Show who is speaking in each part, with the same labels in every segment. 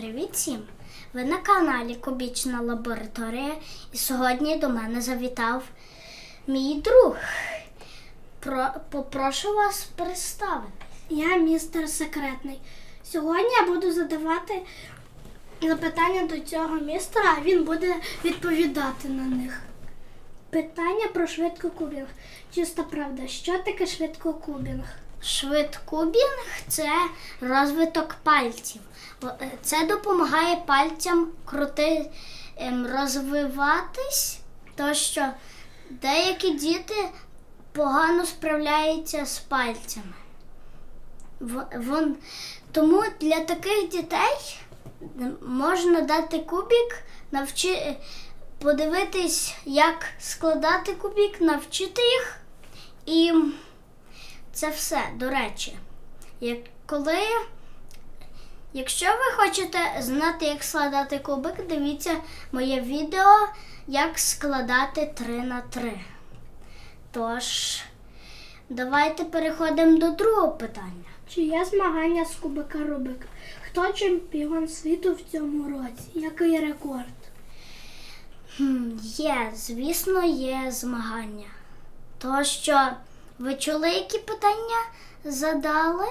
Speaker 1: Привіт всім! Ви на каналі Кубічна лабораторія, і сьогодні до мене завітав мій друг. Про, попрошу вас представити.
Speaker 2: Я містер секретний. Сьогодні я буду задавати запитання до цього містера, а він буде відповідати на них. Питання про швидкокубінг. Чиста правда, що таке швидкокубінг?
Speaker 1: Швидкубінг це розвиток пальців. Е, Це допомагає пальцям крути ем, розвиватись, то що деякі діти погано справляються з пальцями. Вон, тому для таких дітей можна дати кубик, навчи, подивитись, як складати кубик, навчити їх. І це все, до речі. Як, коли, якщо ви хочете знати, як складати кубик, дивіться моє відео, як складати 3 на 3. Тож, давайте переходимо до другого питання.
Speaker 2: Чи є змагання з кубика Рубика? Хто чемпіон світу в цьому році? Який рекорд?
Speaker 1: Хм, є, звісно, є змагання. То що ви чули, які питання задали?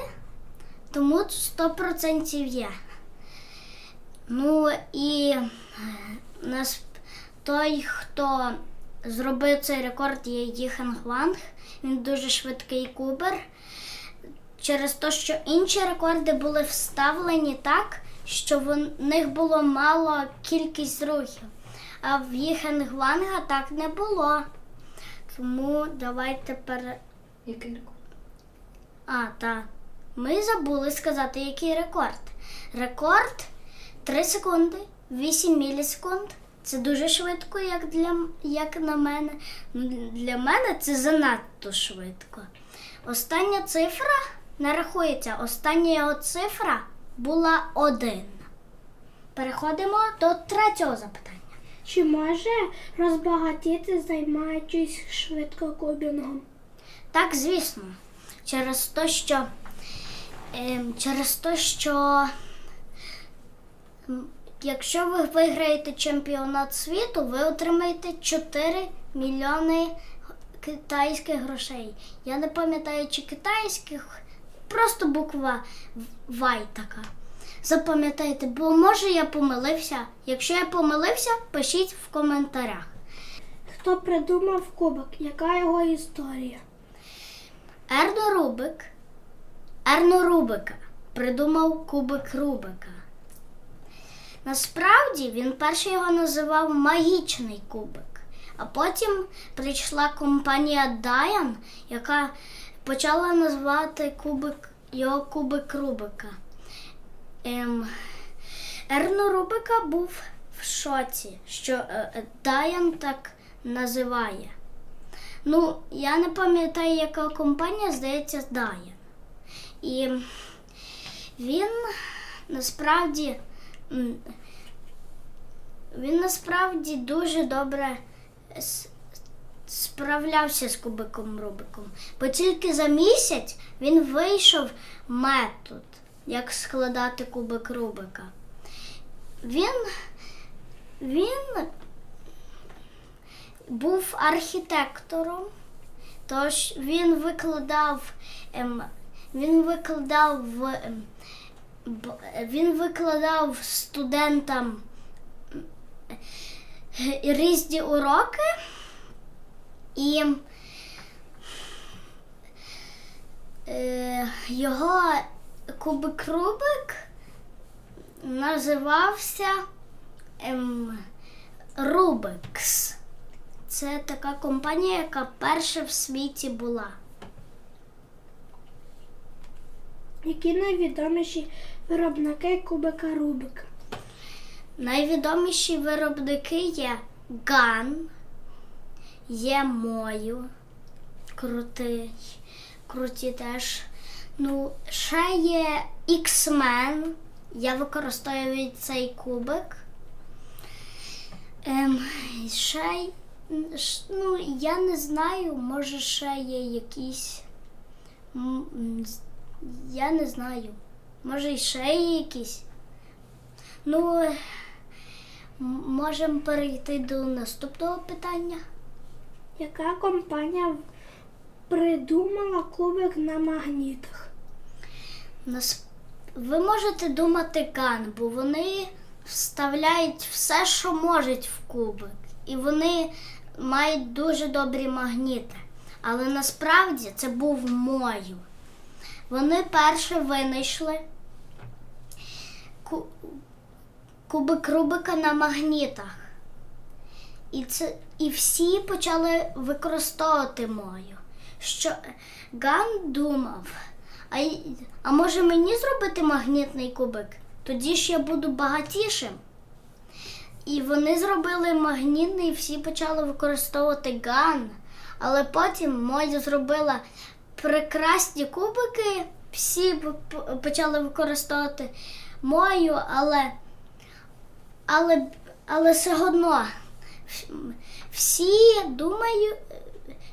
Speaker 1: Тому 100% є. Ну і е, нас той, хто зробив цей рекорд, є Їхан Хванг. Він дуже швидкий кубер. Через те, що інші рекорди були вставлені так, що в них було мало кількість рухів. А в Їхенгванга так не було. Тому давайте пере.
Speaker 3: Який рекорд?
Speaker 1: А, так. Ми забули сказати, який рекорд. Рекорд 3 секунди, 8 мілісекунд. Це дуже швидко, як, для, як на мене. Ну, Для мене це занадто швидко. Остання цифра не рахується. Остання його цифра була 1. Переходимо до третього запитання.
Speaker 2: Чи може розбагатіти, займаючись швидкокубінгом?
Speaker 1: Так, звісно. Через те, що ем, через те, що якщо ви виграєте чемпіонат світу, ви отримаєте 4 мільйони китайських грошей. Я не пам'ятаю, чи китайських, просто буква Вай така. Запам'ятайте, бо може я помилився. Якщо я помилився, пишіть в коментарях.
Speaker 2: Хто придумав кубок? Яка його історія?
Speaker 1: Ерно Рубик, Ерно Рубика придумав кубик Рубика. Насправді він перший його називав магічний кубик, а потім прийшла компанія Dian, яка почала називати кубик, його кубик Рубика. Ем, Ерно Рубика був в шоці, що е, е, так називає. Ну, я не пам'ятаю, яка компанія, здається, Dian. І він насправді він насправді дуже добре справлявся з кубиком Рубиком. Бо тільки за місяць він вийшов метод, як складати кубик Рубика. Він, він був архітектором, тож він викладав, ем, він викладав ем, він викладав студентам е, різні уроки і е, його кубик Рубик називався ем, Рубикс. Це така компанія, яка перша в світі була.
Speaker 2: Які найвідоміші виробники кубика Рубика?
Speaker 1: Найвідоміші виробники є Ган, є Мою, крутий, круті теж. Ну, ще є X-Men. Я використовую цей кубик. Ем, ще, ну, я не знаю, може ще є якісь. Я не знаю. Може, ще є якісь. Ну, можемо перейти до наступного питання.
Speaker 2: Яка компанія придумала кубик на магнітах?
Speaker 1: Нас... Ви можете думати ган, бо вони вставляють все, що можуть в кубик. І вони мають дуже добрі магніти. Але насправді це був мою. Вони перше винайшли ку... кубик Рубика на магнітах. І, це... і всі почали використовувати мою. Що Ган думав, а, а може мені зробити магнітний кубик? Тоді ж я буду багатішим. І вони зробили магнітний, і всі почали використовувати ган. Але потім Моя зробила прекрасні кубики, всі почали використовувати мою, але, але, але все одно всі думають,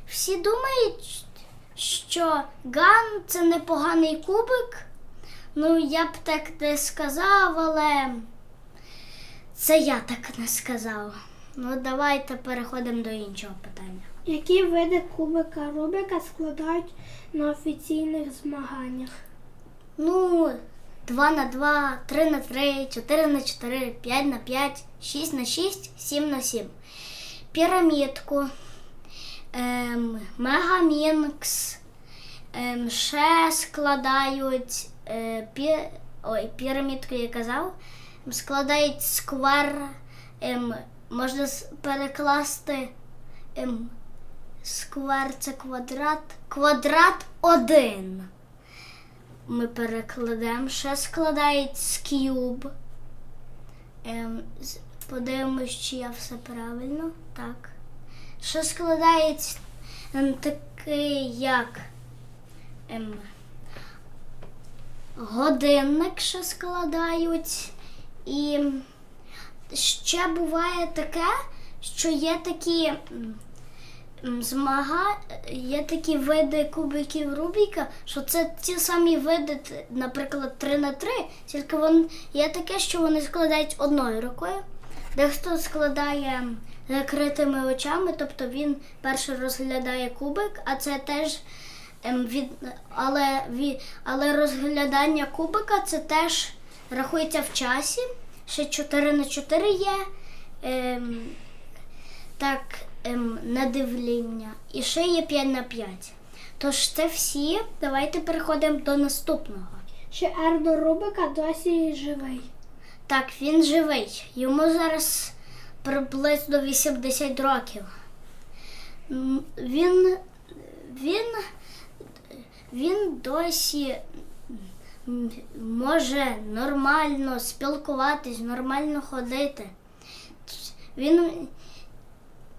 Speaker 1: всі думають, що Ган це непоганий кубик. Ну, я б так не сказав, але це я так не сказав. Ну, давайте переходимо до іншого питання.
Speaker 2: Які види кубика Рубика складають на офіційних змаганнях?
Speaker 1: Ну, 2 на 2, 3 на 3, 4 на 4, 5 на 5, 6 на 6, 7 на 7. Пірамідку, ем, мегамінкс, ем, ще складають е, пі, ой, пірамідку я казав, складають сквер, ем, можна перекласти ем, сквер це квадрат, квадрат 1 ми перекладемо. Ще складають з кюб. Ем, подивимось, чи я все правильно. Так. Ще складають ем, такий як ем, годинник ще складають. І ще буває таке, що є такі. Змага є такі види кубиків Рубіка, що це ті самі види, наприклад, 3 на 3, тільки вон, є таке, що вони складають одною рукою. Дехто складає закритими очами, тобто він перше розглядає кубик, а це теж ем, від, але, але розглядання кубика це теж рахується в часі. Ще 4 на 4 є. Ем, так, ем, надивлення. І ще є 5 на 5. Тож це всі. Давайте переходимо до наступного.
Speaker 2: Ще Ердо Рубика досі живий.
Speaker 1: Так, він живий. Йому зараз приблизно 80 років. Він, він, він досі може нормально спілкуватись, нормально ходити. Він,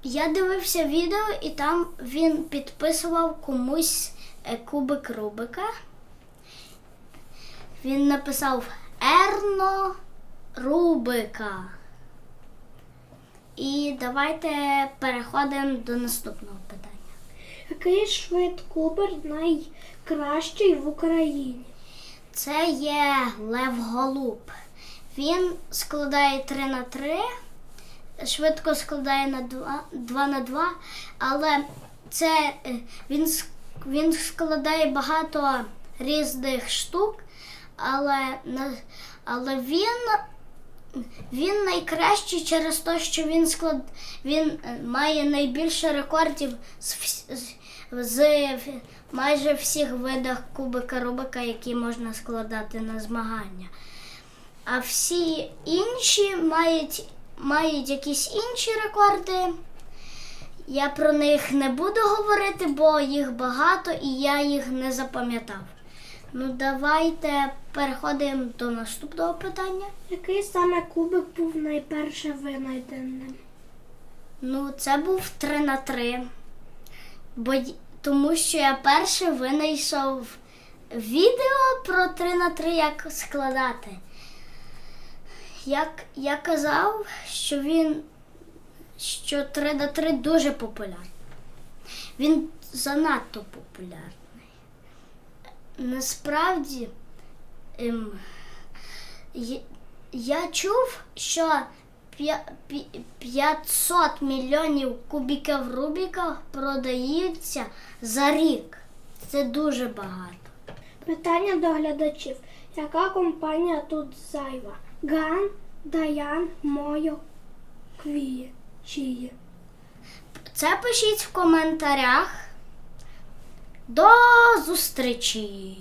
Speaker 1: я дивився відео, і там він підписував комусь е, кубик Рубика. Він написав Ерно Рубика. І давайте переходимо до наступного питання.
Speaker 2: Який швид кубер найкращий в Україні?
Speaker 1: Це є Лев Голуб. Він складає 3 на 3, швидко складає на 2, 2 на 2, але це е, він, він складає багато різних штук, але, але він, він найкращий через те, що він склад, він е, має найбільше рекордів з, з, з майже всіх видах кубика Рубика, які можна складати на змагання. А всі інші мають, мають якісь інші рекорди. Я про них не буду говорити, бо їх багато і я їх не запам'ятав. Ну, давайте переходимо до наступного питання.
Speaker 2: Який саме кубик був найперше винайденим?
Speaker 1: Ну, це був 3 на 3. Бо, тому що я перше винайшов відео про 3 на 3, як складати. Як я казав, що він що 3 на 3 дуже популярний. Він занадто популярний. Насправді, ем, Я чув, що 500 мільйонів кубіків Рубіка продаються за рік. Це дуже багато.
Speaker 2: Питання до глядачів. Яка компанія тут зайва? Ган, Даян, Мойо, Квіє, Чіє.
Speaker 1: Це пишіть в коментарях. До зустрічі!